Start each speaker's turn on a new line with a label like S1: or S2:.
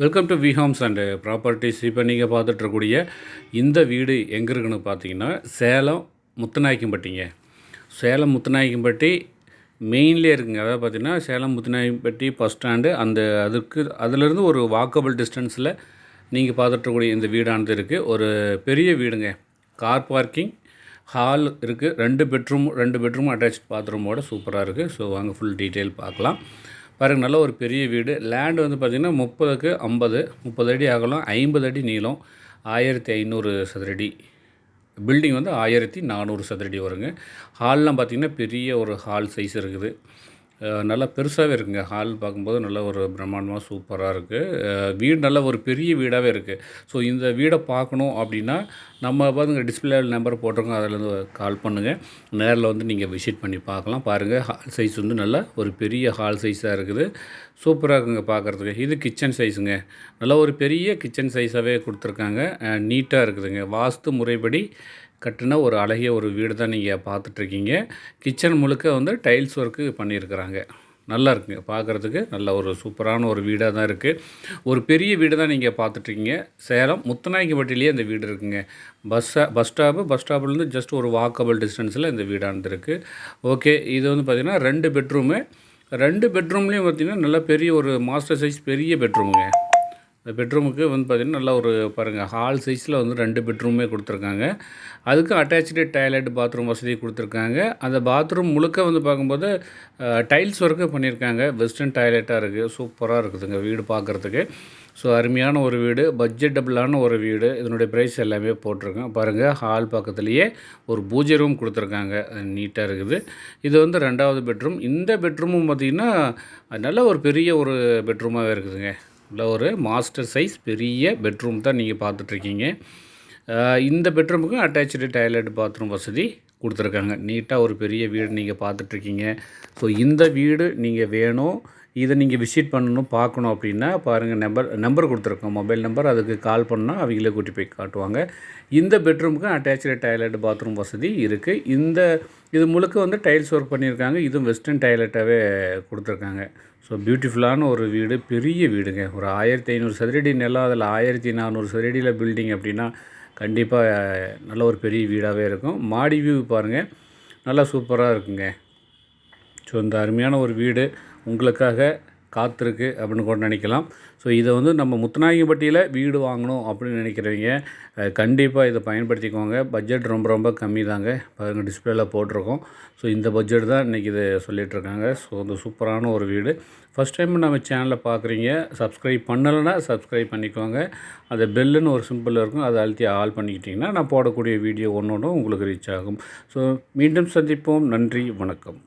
S1: Welcome to V homes and properties இப்போ நீங்கள் பார்த்துட்ருக்கூடிய இந்த வீடு எங்கே இருக்குன்னு பார்த்தீங்கன்னா சேலம் முத்துநாயக்கம்பட்டிங்க. சேலம் முத்துநாயக்கம்பட்டி மெயின்லேயே இருக்குங்க. அதாவது பார்த்தீங்கன்னா சேலம் முத்துநாயக்கம்பட்டி பஸ் ஸ்டாண்டு அந்த அதுக்கு அதிலிருந்து ஒரு வாக்கபிள் டிஸ்டன்ஸில் நீங்கள் பார்த்துட்ருக்கூடிய இந்த வீடானது இருக்குது ஒரு பெரிய வீடுங்க. கார் பார்க்கிங் ஹால் இருக்குது ரெண்டு பெட்ரூம் ரெண்டு பெட்ரூம் அட்டாச் பாத்ரூமோட சூப்பராக இருக்குது ஸோ வாங்க ஃபுல் டீட்டெயில் பார்க்கலாம். பாருங்கள் நல்ல ஒரு பெரிய வீடு. லேண்டு வந்து பார்த்திங்கன்னா முப்பதுக்கு ஐம்பது முப்பது அடி அகலம் ஐம்பது அடி நீளம் ஆயிரத்தி ஐநூறு சதுரடி. பில்டிங் வந்து ஆயிரத்தி நானூறு சதுரடி வருங்க. ஹால்லாம் பார்த்திங்கன்னா பெரிய ஒரு ஹால் சைஸ் இருக்குது. நல்லா பெருசாகவே இருக்குங்க. ஹால் பார்க்கும்போது நல்ல ஒரு பிரம்மாண்டமாக சூப்பராக இருக்குது வீடு நல்ல ஒரு பெரிய வீடாகவே இருக்குது ஸோ இந்த வீடை பார்க்கணும் அப்படின்னா நம்ம பாருங்க டிஸ்பிளே நம்பர் போட்டிருக்கோம். அதிலேருந்து கால் பண்ணுங்கள் நேரில் வந்து நீங்கள் விசிட் பண்ணி பார்க்கலாம். பாருங்கள் ஹால் சைஸ் வந்து நல்ல ஒரு பெரிய ஹால் சைஸாக இருக்குது. சூப்பராக இருக்குங்க பார்க்குறதுக்கு. இது கிச்சன் சைஸுங்க நல்ல ஒரு பெரிய கிச்சன் சைஸாகவே கொடுத்துருக்காங்க. நீட்டாக இருக்குதுங்க. வாஸ்து முறைப்படி கட்டின ஒரு அழகிய ஒரு வீடு தான் நீங்கள் பார்த்துட்ருக்கீங்க. கிச்சன் முழுக்க வந்து டைல்ஸ் ஒர்க்கு பண்ணியிருக்கிறாங்க. நல்லா இருக்குங்க. பார்க்குறதுக்கு நல்ல ஒரு சூப்பரான ஒரு வீடாக தான் இருக்குது ஒரு பெரிய வீடு தான் நீங்கள் பார்த்துட்ருக்கீங்க. சேலம் முத்தநாயக்கப்பட்டிலேயே இந்த வீடு இருக்குங்க. பஸ் பஸ் ஸ்டாப்பு பஸ் ஸ்டாப்லேருந்து ஜஸ்ட் ஒரு வாக்கபிள் டிஸ்டன்ஸில் இந்த வீடானது இருக்குது ஓகே இது வந்து பார்த்திங்கன்னா ரெண்டு பெட்ரூமு. ரெண்டு பெட்ரூம்லேயும் பார்த்திங்கன்னா நல்ல பெரிய ஒரு மாஸ்டர் சைஸ் பெரிய பெட்ரூமுங்க. இந்த பெட்ரூமுக்கு வந்து பார்த்திங்கன்னா நல்லா ஒரு பாருங்கள் ஹால் சைஸில் வந்து ரெண்டு பெட்ரூமே கொடுத்துருக்காங்க. அதுக்கு அட்டாச்சு டாய்லெட் பாத்ரூம் வசதி கொடுத்துருக்காங்க. அந்த பாத்ரூம் முழுக்க வந்து பார்க்கும்போது டைல்ஸ் ஒர்க்கு பண்ணியிருக்காங்க. வெஸ்டர்ன் டாய்லெட்டாக இருக்குது சூப்பராக இருக்குதுங்க வீடு பார்க்குறதுக்கு. ஸோ அருமையான ஒரு வீடு பட்ஜெட்டபிளான ஒரு வீடு. இதனுடைய ப்ரைஸ் எல்லாமே போட்டிருக்கேன் பாருங்கள் ஹால் பக்கத்துலேயே ஒரு பூஜை ரூம் கொடுத்துருக்காங்க. நீட்டாக இருக்குது. இது வந்து ரெண்டாவது பெட்ரூம் இந்த பெட்ரூமும் பார்த்திங்கன்னா நல்ல ஒரு பெரிய ஒரு பெட்ரூமாகவே இருக்குதுங்க. இல்லை ஒரு மாஸ்டர் சைஸ் பெரிய பெட்ரூம் தான் நீங்கள் பார்த்துட்ருக்கீங்க. இந்த பெட்ரூமுக்கும் அட்டாச்சு டாய்லெட் பாத்ரூம் வசதி கொடுத்துருக்காங்க. நீட்டாக ஒரு பெரிய வீடு நீங்கள் பார்த்துட்ருக்கீங்க. ஸோ இந்த வீடு நீங்கள் வேணும். இதை நீங்கள் விசிட் பண்ணணும் பார்க்கணும் அப்படின்னா பாருங்கள் நம்பர் நம்பர் கொடுத்துருக்கோம். மொபைல் நம்பர் அதுக்கு கால் பண்ணால் அவங்களே கூட்டி போய் காட்டுவாங்க. இந்த பெட்ரூமுக்கும் அட்டாச்சு டாய்லெட் பாத்ரூம் வசதி இருக்குது இந்த இது முழுக்க வந்து டைல்ஸ் ஒர்க் பண்ணியிருக்காங்க. இதுவும் வெஸ்டர்ன் டாய்லெட்டாகவே கொடுத்துருக்காங்க. ஸோ பியூட்டிஃபுல்லான ஒரு வீடு பெரிய வீடுங்க. ஒரு ஆயிரத்தி ஐநூறு சதுரடி நிலம் அதில் ஆயிரத்தி நானூறு சதுரடியில் பில்டிங் அப்படின்னா கண்டிப்பாக நல்ல ஒரு பெரிய வீடாகவே இருக்கும். மாடி வியூ பாருங்கள் நல்லா சூப்பராக இருக்குங்க. ஸோ இந்த அருமையான ஒரு வீடு உங்களுக்காக காத்திருக்கு அப்படின்னு கூட நினைக்கலாம். ஸோ இதை வந்து நம்ம முத்துநாயகப்பட்டியில் வீடு வாங்கணும் அப்படின்னு நினைக்கிறவங்க கண்டிப்பாக இதை பயன்படுத்திக்கோங்க. பட்ஜெட் ரொம்ப ரொம்ப கம்மி தாங்க பாருங்கள் டிஸ்பிளேல போட்டிருக்கோம். ஸோ இந்த பட்ஜெட் தான் இன்றைக்கி இதை சொல்லிகிட்ருக்காங்க ஸோ இந்த சூப்பரான ஒரு வீடு. ஃபஸ்ட் டைம் நம்ம சேனலை பார்க்குறீங்க சப்ஸ்கிரைப் பண்ணலைன்னா சப்ஸ்கிரைப் பண்ணிக்கோங்க. அந்த பெல்லுன்னு ஒரு சிம்பிள் இருக்கும் அதை அழுத்தி ஆல் பண்ணிக்கிட்டிங்கன்னா நான் போடக்கூடிய வீடியோ ஒன்று ஒன்று உங்களுக்கு ரீச் ஆகும். ஸோ மீண்டும் சந்திப்போம். நன்றி வணக்கம்.